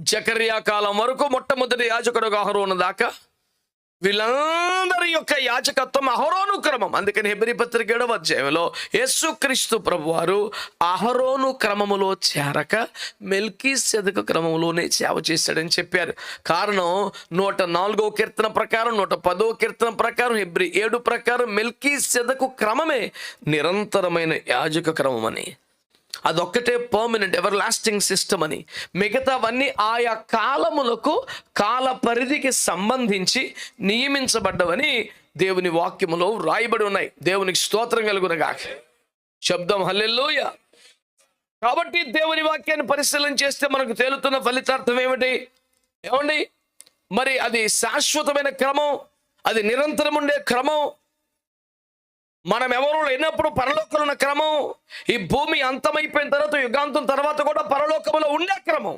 జకర్యా కాలం వరకు మొట్టమొదటి యాజకుడుగా అహరోను దాకా వీళ్ళందరి యొక్క యాజకత్వం అహరోను క్రమం. అందుకని హెబ్రి పత్రిక ఏడవ అధ్యాయంలో యేసుక్రీస్తు ప్రభువారు అహరోను క్రమములో చేరక మెల్కీ సెదక క్రమంలోనే సేవ చేశాడని చెప్పారు. కారణం నూట నాలుగో కీర్తన ప్రకారం నూట పదో కీర్తన ప్రకారం హెబ్రి ఏడు ప్రకారం మెల్కీ సెదకు క్రమమే నిరంతరమైన యాజక క్రమం అని అదొక్కటే పర్మనెంట్ ఎవర్ లాస్టింగ్ సిస్టమ్ అని. మిగతావన్నీ ఆయా కాలములకు కాల పరిధికి సంబంధించి నియమించబడ్డవని దేవుని వాక్యములో వ్రాయబడి ఉన్నాయి. దేవునికి స్తోత్రం కలుగునగా శబ్దం హల్లెల్లోయ కాబట్టి దేవుని వాక్యాన్ని పరిశీలన చేస్తే మనకు తేలుతున్న ఫలితార్థం ఏమిటి? ఏమండి? మరి అది శాశ్వతమైన క్రమం అది నిరంతరం ఉండే క్రమం మనం ఎవరు లేనప్పుడు పరలోకంలో ఉన్న క్రమం ఈ భూమి అంతమైపోయిన తర్వాత యుగాంతం తర్వాత కూడా పరలోకంలో ఉండే క్రమం.